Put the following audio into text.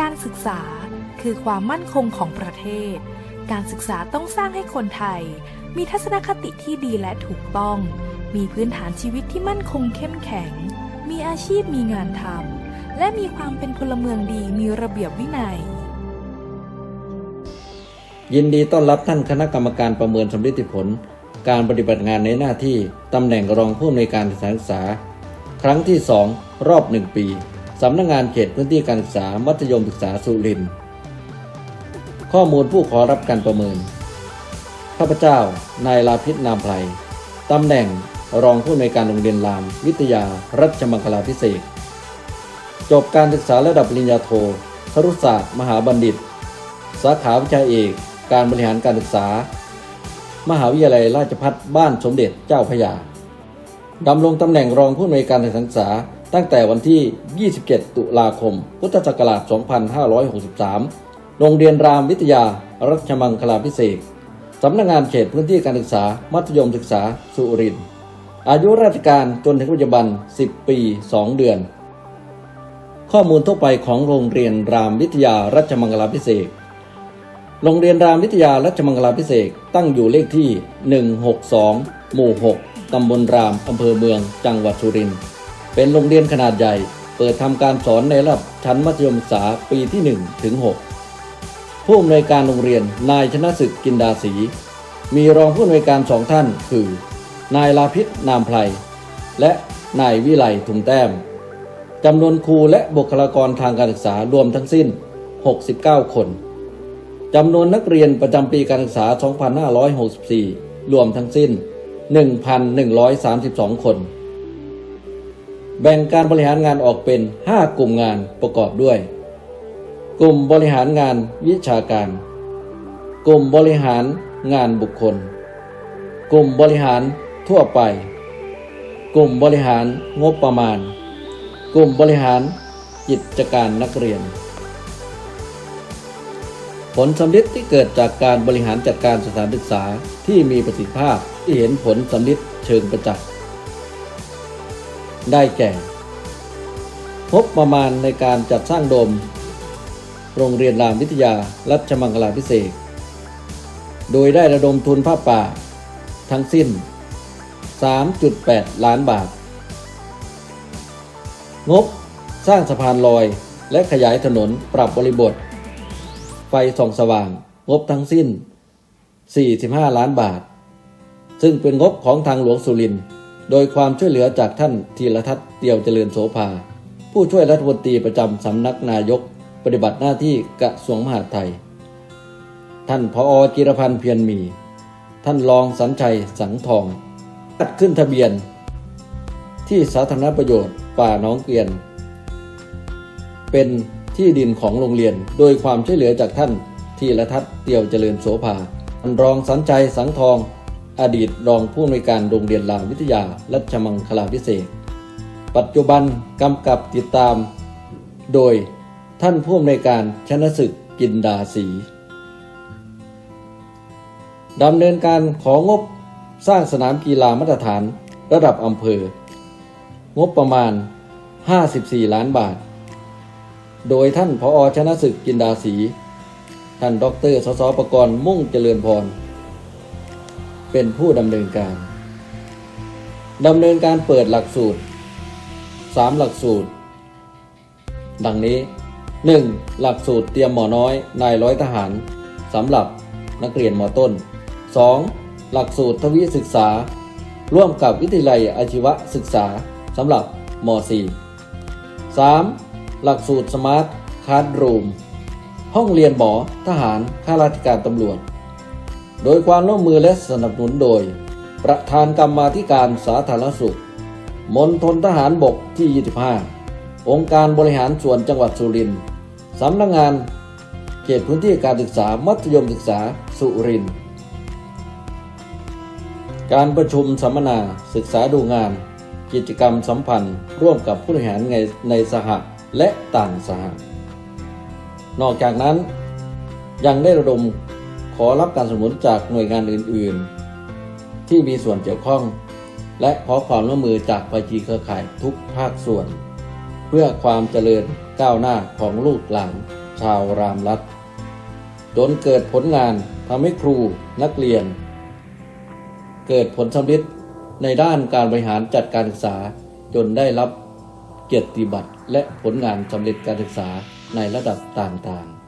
การศึกษาคือความมั่นคงของประเทศ การศึกษาต้องสร้างให้คนไทย มีทัศนคติที่ดีและถูกต้อง มีพื้นฐานชีวิตที่มั่นคงเข้มแข็ง มีอาชีพมีงานทำ และมีความเป็นพลเมืองดีมีระเบียบวินัย ยินดีต้อนรับท่านคณะกรรมการประเมินสำลิผล การปฏิบัติงานในหน้าที่ตำแหน่งรองผู้อำนวยการสถานศึกษา ครั้งที่ 2 รอบ 1 ปี สำนักงงานเขตพื้นที่การศึกษา มัธยมศึกษาสุรินทร์ข้อมูลผู้ขอรับการประเมิน ข้าพเจ้า นายลาพิษนามไพรตำแหน่งรองผู้อำนวยการโรงเรียนราม วิทยา รัชมังคลาพิเศษ จบการศึกษาระดับปริญญาโทครุศาสตร์ มหาบัณฑิต สาขาวิชาเอก การบริหารการศึกษา มหาวิทยาลัยราชภัฏบ้านสมเด็จเจ้าพระยาดำรงตำแหน่งรองผู้อำนวยการสถานศึกษา ตั้งแต่วันที่ 27 ตุลาคม พุทธศักราช 2563 โรงเรียนรามวิทยา รัชมังคลาพิเศษสำนักงานเขตพื้นที่การศึกษา มัธยมศึกษา สุรินทร์ อายุราชการจนถึงปัจจุบัน 10 ปี 2 เดือน ข้อมูลทั่วไปของโรงเรียนรามวิทยา รัชมังคลาพิเศษโรงเรียนรามวิทยา รัชมังคลาพิเศษตั้งอยู่เลขที่ 162 หมู่ 6 ตำบลราม อำเภอเมือง จังหวัดสุรินทร์ เป็นโรงเรียนขนาดใหญ่ เปิดทำการสอนในระดับชั้นมัธยมศึกษาปีที่1ถึง6ผู้อำนวยการโรงเรียนนายชนะศึกกินดาศรีมีรองผู้อำนวยการสองท่านคือ นายลาพิษนามไพรและนายวิไลถุงแต้มจำนวนครูและบุคลากรทางการศึกษารวมทั้งสิ้น 69 คนจำนวนนักเรียนประจำปีการศึกษา 2564 รวมทั้งสิ้น 1,132 คน แบ่งการบริหารงานออกเป็น 5 กลุ่มงานประกอบด้วย กลุ่มบริหารงานวิชาการ กลุ่มบริหารงานบุคคล กลุ่มบริหารทั่วไป กลุ่มบริหารงบประมาณ กลุ่มบริหารกิจการนักเรียน ผลสำลิดที่เกิดจากการบริหารจัดการสถานศึกษาที่มีประสิทธิภาพที่เห็นผลสำลิดเชิงประจักษ์ ได้แก่ พบประมาณในการจัดสร้างโดม โรงเรียนรามวิทยารัชมังคลาพิเศษ โดยได้ระดมทุนผ้าป่า ทั้งสิ้น 3.8 ล้านบาท งบสร้างสะพานลอยและขยายถนนปรับบริบท ไฟส่องสว่างงบทั้งสิ้น 45 ล้านบาท ซึ่งเป็นงบของทางหลวงสุรินทร์ โดยความช่วยเหลือจากท่านธีรทัศน์เตียวเจริญโสภา ผู้ช่วยรัฐมนตรีประจำสำนักนายก ปฏิบัติหน้าที่กระทรวงมหาดไทย ท่านพออจิรพันธ์เพียรมี ท่านรองสัญชัยสังทองจัดขึ้นทะเบียน ที่สาธารณประโยชน์ป่าหน้องเกวียน เป็นที่ดินของโรงเรียนโดยความช่วยเหลือจากท่านทีรทัศน์เตียวเจริญโสภาท่านรองสัญชัยสังทอง อดีตรองผู้อำนวยการโรงเรียนรามวิทยารัชมังคลาพิเศษ ปัจจุบันกำกับติดตาม โดยท่านผู้อำนวยการชนะศึกกินดาสีดำเนินการของบสร้างสนามกีฬามาตรฐานระดับอำเภอ งบประมาณ 54 ล้านบาท โดยท่านพออชนะศึกกินดาสี ท่านดรสสประกรณ์มุ่งเจริญพร เป็นผู้ดำเนินการดำเนินการเปิดหลักสูตร 3 หลักสูตร ดังนี้ 1. หลักสูตรเตรียมหมอน้อยนายร้อยทหารสำหรับนักเรียนมต้น 2. หลักสูตรทวิศึกษา ร่วมกับวิทยาลัยอาชีวศึกษาสำหรับม .4 3. หลักสูตรสมาร์ทคาร์ดรูมห้องเรียนหมอทหารข้าราชการตำรวจ โดยความร่วมมือและสนับสนุนโดย ประธานกรรมาธิการสาธารณสุข มณฑลทหารบกที่ 25 องค์การบริหารส่วนจังหวัดสุรินทร์สำนักงานเขตพื้นที่การศึกษามัธยมศึกษาสุรินทร์การประชุมสัมมนาศึกษาดูงาน กิจกรรมสัมพันธ์ ร่วมกับผู้บริหารในในสหและต่างสหนอกจากนั้นยังได้ระดม ขอรับการสนับสนุนจากหน่วยงานอื่น ๆ ที่มีส่วนเกี่ยวข้อง และขอความร่วมมือจากภาคีเครือข่ายทุกภาคส่วน เพื่อความเจริญก้าวหน้าของลูกหลานชาวรามรัฐจนเกิดผลงานทำให้ครูนักเรียน เกิดผลสำเร็จในด้านการบริหารจัดการศึกษาจนได้รับเกียรติบัตรและผลงานสำเร็จการศึกษาในระดับต่างๆ